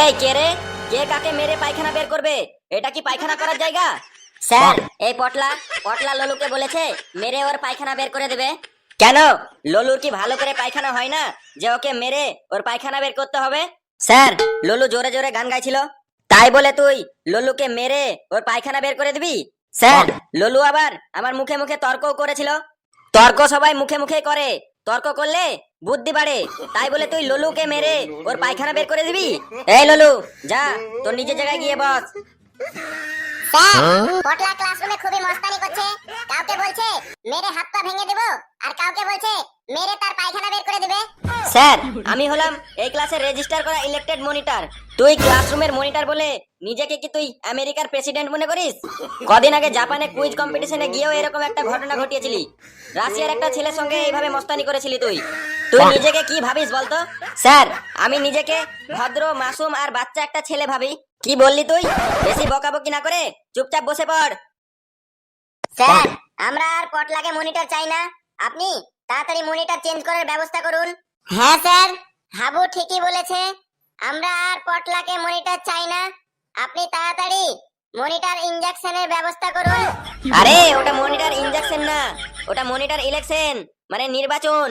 এই কে রে? কে কাকে মেরে পায়খানা বের করবে? এটা কি পায়খানা করার জায়গা? স্যার এই পটলা পটলা ললুকে বলেছে মেরে ওর পায়খানা বের করে দেবে। কেন? ললুর কি ভালো করে পায়খানা হয় না যে ওকে মেরে ওর পায়খানা বের করতে হবে? স্যার। ললু জোরে জোরে গান গাইছিল। তাই বলে তুই ললুকে মেরে ওর পায়খানা বের করে দিবি? স্যার। ললু আবার আমার মুখে মুখে তর্কও করেছিল। তর্ক? সবাই মুখে মুখে করে। তর্ক করলে বুদ্ধি বাড়ে। তাই বলে তুই ললুকে মেরে ওর পায়খানা বের করে দিবি? এই ললু যা তোর নিজের জায়গায় গিয়ে বস। স্যার পটলা ক্লাসরুমে খুবই মস্তানি করছে। কাউকে বলছে মেরে হাত পা ভেঙে দেবো? আর কাউকে বলছে মেরে তার পায়খানা বের করে দেবে? স্যার আমি হলাম এই ক্লাসের রেজিস্টার করা ইলেক্টেড মনিটর তুই ক্লাসরুমের মনিটর বলে নিজেকে কি তুই আমেরিকার প্রেসিডেন্ট মনে করিস? কদিন আগে জাপানে কুইজ কম্পিটিশনে গিয়েও এরকম একটা ঘটনা ঘটিয়েছিলি। রাশিয়ার একটা ছেলের সঙ্গে এইভাবে মস্তানি করেছিলি তুই। তুই নিজেকে কি ভাবিস বলতো? স্যার আমি নিজেকে ভদ্র মাসুম আর বাচ্চা একটা ছেলে ভাবি। কি বললি তুই? বেশি বকাবকি না করে চুপচাপ বসে পড়। স্যার আমরা আর পটলাকে মনিটর চাই না। আপনি তাড়াতাড়ি মনিটর চেঞ্জ করার ব্যবস্থা করুন। হ্যাঁ স্যার। হাবু ঠিকই বলেছে আমরা আর পটলাকে মনিটর চাই না। আপনি তাড়াতাড়ি মনিটর ইনজেকশনের ব্যবস্থা করুন। আরে ওটা মনিটর ইনজেকশন না ওটা মনিটর ইলেকশন মানে নির্বাচন।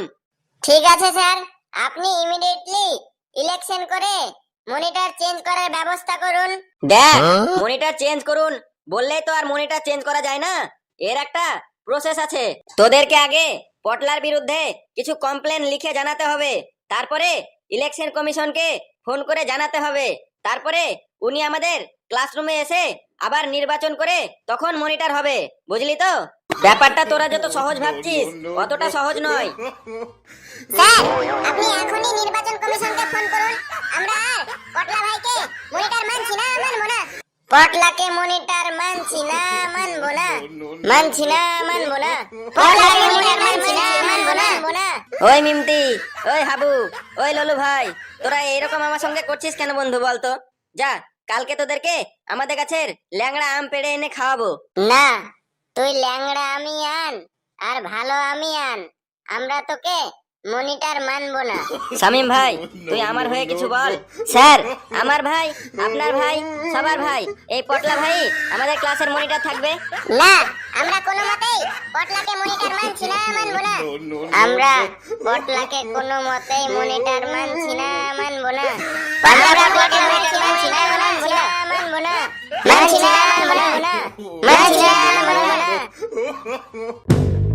ঠিক আছে স্যার। আপনি ইমিডিয়েটলি ইলেকশন করে মনিটর চেঞ্জ করার ব্যবস্থা করুন। দেখ। মনিটর চেঞ্জ করুন। বললেই তো আর মনিটর চেঞ্জ করা যায় না। এর একটা প্রসেস আছে। তোদেরকে আগে পটলার বিরুদ্ধে কিছু কমপ্লেন লিখে জানাতে হবে। তারপরে ইলেকশন কমিশনকে ফোন করে জানাতে হবে। তারপরে উনি আমাদের ক্লাসরুমে এসে আবার নির্বাচন করে তখন মনিটর হবে। বুঝলি তো? ব্যাপারটা তোরা যত সহজ ভাবছিস অতটা সহজ নয়। স্যার আপনি এখনই নির্বাচন কমিশনকে ফোন করুন। আমরা আর পটলাকে মনিটর মানছি না মানবো না। মানছি না মানবো না। পটলাকে মনিটর মানছি না মানবো না ওই মিমতি ওই হাবু ওই ললু ভাই তোরা এইরকম আমার সঙ্গে করছিস কেন বন্ধু বলতো? যা কালকে তোদেরকে আমাদের গাছের ল্যাংড়া আম পেড়ে এনে খাওয়াবো। না তুই ল্যাংড়া আমি আন আর ভালো আমি আন। আমরা তোকে মনিটর মানবো না। শামিম ভাই তুই আমার হয়ে কিছু বল। স্যার আমার ভাই আপনার ভাই সবার ভাই এই পটলা ভাই আমাদের ক্লাসের মনিটর থাকবে? না আমরা কোনো মতেই পটলাকে মনিটর মানছি না মানবো না। আমরা পটলাকে কোনো মতেই মনিটর মানছি না মানবো না। আমরা পটলাকে মানছি না মানছি না মানবো না। মানছি না মানবো না। মানছি না মানবো না।